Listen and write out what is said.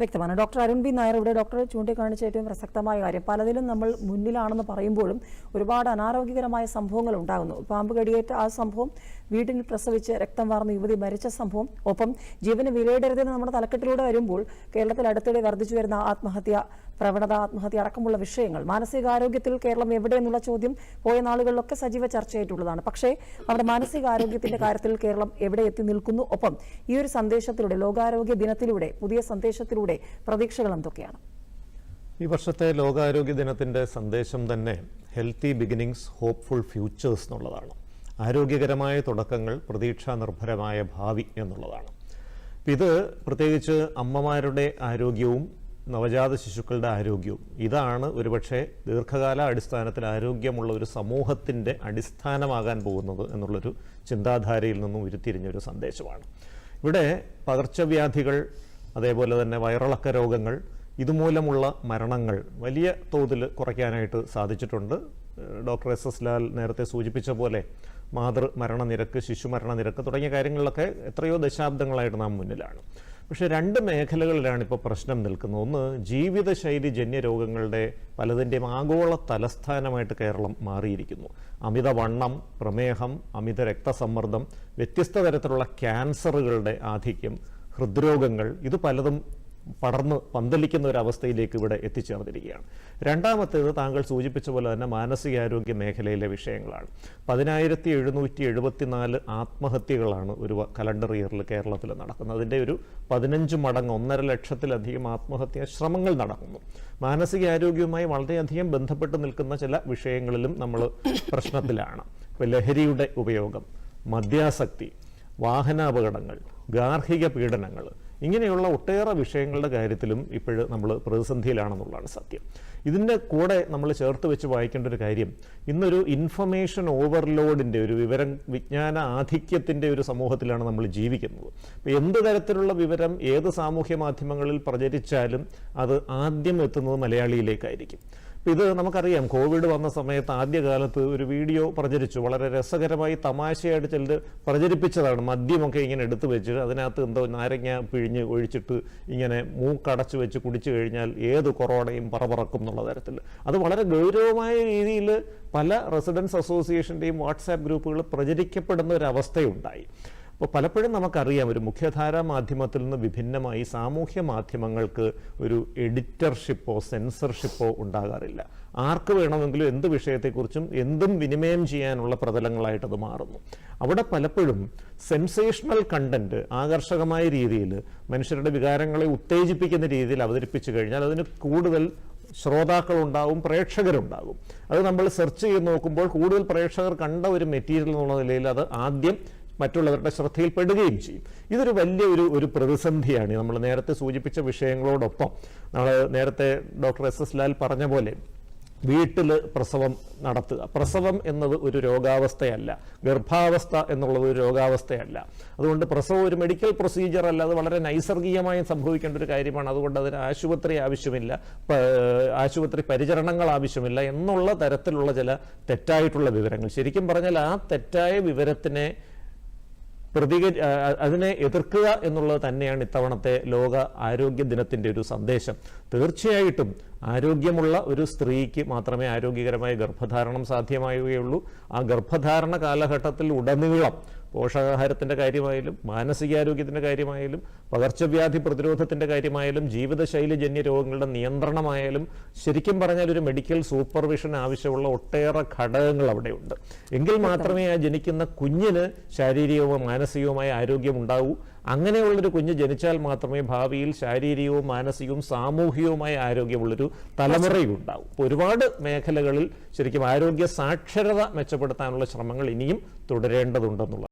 വ്യക്തമാണ്. Doctor Arun B Nair ഇവിടെ doctor ചൂണ്ടിക്കാണിച്ച ഏറ്റവും പ്രസക്തമായ കാര്യം. പലതിലും നമ്മൾ മുന്നിലാണെന്ന് പറയുമ്പോഴും ഒരുപാട് അനാരോഗ്യകരമായ സംഭവങ്ങൾ ഉണ്ടാകുന്നു. പാമ്പ് കടിയേറ്റ ആ സംഭവം വീട്ടിൽ പ്രസവിച്ച് രക്തം വാർന്ന യുവതി മരിച്ച സംഭവം ഒപ്പം ജീവന് വിലയിടരുതെന്ന് നമ്മുടെ തലക്കെട്ടിലൂടെ വരുമ്പോൾ കേരളത്തിൽ അടുത്തിടെ വർദ്ധിച്ചു വരുന്ന ആത്മഹത്യ പ്രവണത ആത്മഹത്യ അടക്കമുള്ള വിഷയങ്ങൾ മാനസികാരോഗ്യത്തിൽ കേരളം എവിടെയെന്നുള്ള ചോദ്യം പോയ നാളുകളിലൊക്കെ സജീവ ചർച്ചയായിട്ടുള്ളതാണ്. പക്ഷേ നമ്മുടെ മാനസികാരോഗ്യത്തിന്റെ കാര്യത്തിൽ കേരളം എവിടെ എത്തി നിൽക്കുന്നു? ഒപ്പം ഈ ഒരു സന്ദേശത്തിലൂടെ ലോകാരോഗ്യ ദിനത്തിലൂടെ പുതിയ സന്ദേശത്തിലൂടെ പ്രതീക്ഷകൾ എന്തൊക്കെയാണ്? ഈ വർഷത്തെ ലോകാരോഗ്യ ദിനത്തിന്റെ സന്ദേശം തന്നെ ഹെൽത്തി ബിഗിനിങ്സ് ഹോപ്പ്ഫുൾ ഫ്യൂച്ചേഴ്സ് എന്നുള്ളതാണ്. ആരോഗ്യകരമായ തുടക്കങ്ങൾ പ്രതീക്ഷാ നിർഭരമായ ഭാവി എന്നുള്ളതാണ്. ഇത് പ്രത്യേകിച്ച് അമ്മമാരുടെ ആരോഗ്യവും നവജാത ശിശുക്കളുടെ ആരോഗ്യവും ഇതാണ് ഒരുപക്ഷെ ദീർഘകാല അടിസ്ഥാനത്തിൽ ആരോഗ്യമുള്ള ഒരു സമൂഹത്തിന്റെ അടിസ്ഥാനമാകാൻ പോകുന്നത് എന്നുള്ളൊരു ചിന്താധാരയിൽ നിന്നും ഉരുത്തിരിഞ്ഞൊരു സന്ദേശമാണ്. ഇവിടെ പകർച്ചവ്യാധികൾ അതേപോലെ തന്നെ വയറിളക്ക രോഗങ്ങൾ ഇതുമൂലമുള്ള മരണങ്ങൾ വലിയ തോതിൽ കുറയ്ക്കാനായിട്ട് സാധിച്ചിട്ടുണ്ട്. ഡോക്ടർ എസ് എസ് ലാൽ നേരത്തെ സൂചിപ്പിച്ച പോലെ മാതൃ മരണനിരക്ക് ശിശു മരണനിരക്ക് തുടങ്ങിയ കാര്യങ്ങളിലൊക്കെ എത്രയോ ദശാബ്ദങ്ങളായിട്ട് നാം മുന്നിലാണ്. പക്ഷെ രണ്ട് മേഖലകളിലാണ് ഇപ്പോൾ പ്രശ്നം നിൽക്കുന്നത്. ഒന്ന് ജീവിതശൈലി ജന്യ രോഗങ്ങളുടെ പലതിന്റെയും ആഗോള തലസ്ഥാനമായിട്ട് കേരളം മാറിയിരിക്കുന്നു. അമിതവണ്ണം പ്രമേഹം അമിത രക്തസമ്മർദ്ദം വ്യത്യസ്ത തരത്തിലുള്ള ക്യാൻസറുകളുടെ ആധിക്യം ഹൃദ്രോഗങ്ങൾ ഇത് പലതും പടർന്ന് പന്തലിക്കുന്ന ഒരു അവസ്ഥയിലേക്ക് ഇവിടെ എത്തിച്ചേർന്നിരിക്കുകയാണ്. രണ്ടാമത്തേത് താങ്കൾ സൂചിപ്പിച്ച പോലെ തന്നെ മാനസികാരോഗ്യ മേഖലയിലെ വിഷയങ്ങളാണ്. പതിനായിരത്തി എഴുന്നൂറ്റി എഴുപത്തിനാല് ആത്മഹത്യകളാണ് ഒരു കലണ്ടർ ഇയറിൽ കേരളത്തിൽ നടക്കുന്നത്. അതിന്റെ ഒരു പതിനഞ്ച് മടങ്ങ് ഒന്നര ലക്ഷത്തിലധികം ആത്മഹത്യാ ശ്രമങ്ങൾ നടക്കുന്നു. മാനസികാരോഗ്യവുമായി വളരെയധികം ബന്ധപ്പെട്ട് നിൽക്കുന്ന ചില വിഷയങ്ങളിലും നമ്മൾ പ്രശ്നത്തിലാണ്. ലഹരിയുടെ ഉപയോഗം മദ്യാസക്തി വാഹനാപകടങ്ങൾ ഗാർഹിക പീഡനങ്ങൾ. ഇങ്ങനെയുള്ള ഒട്ടേറെ വിഷയങ്ങളുടെ കാര്യത്തിലും ഇപ്പോഴ് നമ്മൾ പ്രതിസന്ധിയിലാണെന്നുള്ളതാണ് സത്യം. ഇതിന്റെ കൂടെ നമ്മൾ ചേർത്ത് വെച്ച് വായിക്കേണ്ട ഒരു കാര്യം ഇന്നൊരു ഇൻഫർമേഷൻ ഓവർലോഡിന്റെ ഒരു വിവരം വിജ്ഞാന ആധിക്യത്തിന്റെ ഒരു സമൂഹത്തിലാണ് നമ്മൾ ജീവിക്കുന്നത്. അപ്പോൾ എന്ത് തരത്തിലുള്ള വിവരം ഏത് സാമൂഹ്യ മാധ്യമങ്ങളിൽ പ്രചരിച്ചാലും അത് ആദ്യം എത്തുന്നത് മലയാളിയിലേക്കായിരിക്കും. ഇത് നമുക്കറിയാം. കോവിഡ് വന്ന സമയത്ത് ആദ്യകാലത്ത് ഒരു വീഡിയോ പ്രചരിച്ചു. വളരെ രസകരമായി തമാശയായിട്ട് ചിലർ പ്രചരിപ്പിച്ചതാണ്. മദ്യമൊക്കെ ഇങ്ങനെ എടുത്തു വെച്ച് അതിനകത്ത് എന്തോ നാരങ്ങ പിഴിഞ്ഞ് ഒഴിച്ചിട്ട് ഇങ്ങനെ മൂക്കടച്ച് വെച്ച് കുടിച്ചു കഴിഞ്ഞാൽ ഏത് കൊറോണയും പറപറക്കും എന്നുള്ള തരത്തിൽ. അത് വളരെ ഗൗരവമായ രീതിയിൽ പല റെസിഡൻസ് അസോസിയേഷന്റെയും വാട്സാപ്പ് ഗ്രൂപ്പുകൾ പ്രചരിക്കപ്പെടുന്ന ഒരു അവസ്ഥയുണ്ടായി. അപ്പോൾ പലപ്പോഴും നമുക്കറിയാം ഒരു മുഖ്യധാരാ മാധ്യമത്തിൽ നിന്ന് വിഭിന്നമായി സാമൂഹ്യ മാധ്യമങ്ങൾക്ക് ഒരു എഡിറ്റർഷിപ്പോ സെൻസർഷിപ്പോ ഉണ്ടാകാറില്ല. ആർക്ക് വേണമെങ്കിലും എന്ത് വിഷയത്തെക്കുറിച്ചും എന്തും വിനിമയം ചെയ്യാനുള്ള പ്രതലങ്ങളായിട്ടത് മാറുന്നു. അവിടെ പലപ്പോഴും സെൻസേഷണൽ കണ്ടന്റ് ആകർഷകമായ രീതിയിൽ മനുഷ്യരുടെ വികാരങ്ങളെ ഉത്തേജിപ്പിക്കുന്ന രീതിയിൽ അവതരിപ്പിച്ചു കഴിഞ്ഞാൽ അതിന് കൂടുതൽ ശ്രോതാക്കളുണ്ടാവും പ്രേക്ഷകരുണ്ടാകും. അത് നമ്മൾ സെർച്ച് ചെയ്ത് നോക്കുമ്പോൾ കൂടുതൽ പ്രേക്ഷകർ കണ്ട ഒരു മെറ്റീരിയൽ എന്നുള്ള നിലയിൽ അത് ആദ്യം മറ്റുള്ളവരുടെ ശ്രദ്ധയിൽപ്പെടുകയും ചെയ്യും. ഇതൊരു വലിയ ഒരു ഒരു പ്രതിസന്ധിയാണ്. നമ്മൾ നേരത്തെ സൂചിപ്പിച്ച വിഷയങ്ങളോടൊപ്പം നമ്മൾ നേരത്തെ ഡോക്ടർ എസ് എസ് ലാൽ പറഞ്ഞ പോലെ വീട്ടിൽ പ്രസവം നടത്തുക. പ്രസവം എന്നത് ഒരു രോഗാവസ്ഥയല്ല. ഗർഭാവസ്ഥ എന്നുള്ളത് ഒരു രോഗാവസ്ഥയല്ല. അതുകൊണ്ട് പ്രസവം ഒരു മെഡിക്കൽ പ്രൊസീജിയർ അല്ല. അത് വളരെ നൈസർഗികമായും സംഭവിക്കേണ്ട ഒരു കാര്യമാണ്. അതുകൊണ്ട് അതിന് ആശുപത്രി ആവശ്യമില്ല. ആശുപത്രി പരിചരണങ്ങൾ ആവശ്യമില്ല. എന്നുള്ള തരത്തിലുള്ള ചില തെറ്റായിട്ടുള്ള വിവരങ്ങൾ. ശരിക്കും പറഞ്ഞാൽ ആ തെറ്റായ വിവരത്തിനെ പ്രതികരി ആ, അതിനെ എതിർക്കുക എന്നുള്ളത് തന്നെയാണ് ഇത്തവണത്തെ ലോക ആരോഗ്യ ദിനത്തിന്റെ ഒരു സന്ദേശം. തീർച്ചയായിട്ടും ആരോഗ്യമുള്ള ഒരു സ്ത്രീക്ക് മാത്രമേ ആരോഗ്യകരമായ ഗർഭധാരണം സാധ്യമാവുകയുള്ളൂ. ആ ഗർഭധാരണ കാലഘട്ടത്തിൽ ഉടനീളം പോഷകാഹാരത്തിന്റെ കാര്യമായാലും മാനസികാരോഗ്യത്തിന്റെ കാര്യമായാലും പകർച്ചവ്യാധി പ്രതിരോധത്തിന്റെ കാര്യമായാലും ജീവിതശൈലിജന്യ രോഗങ്ങളുടെ നിയന്ത്രണമായാലും ശരിക്കും പറഞ്ഞാൽ ഒരു മെഡിക്കൽ സൂപ്പർവിഷൻ ആവശ്യമുള്ള ഒട്ടേറെ ഘടകങ്ങൾ അവിടെയുണ്ട്. എങ്കിൽ മാത്രമേ ആ ജനിക്കുന്ന കുഞ്ഞിന് ശാരീരികവും മാനസികവുമായ ആരോഗ്യം ഉണ്ടാവൂ. അങ്ങനെയുള്ളൊരു കുഞ്ഞ് ജനിച്ചാൽ മാത്രമേ ഭാവിയിൽ ശാരീരികവും മാനസികവും സാമൂഹികവുമായ ആരോഗ്യമുള്ളൊരു തലമുറയും ഉണ്ടാവും. ഒരുപാട് മേഖലകളിൽ ശരിക്കും ആരോഗ്യ സാക്ഷരത മെച്ചപ്പെടുത്താനുള്ള ശ്രമങ്ങൾ ഇനിയും തുടരേണ്ടതുണ്ടെന്നുള്ള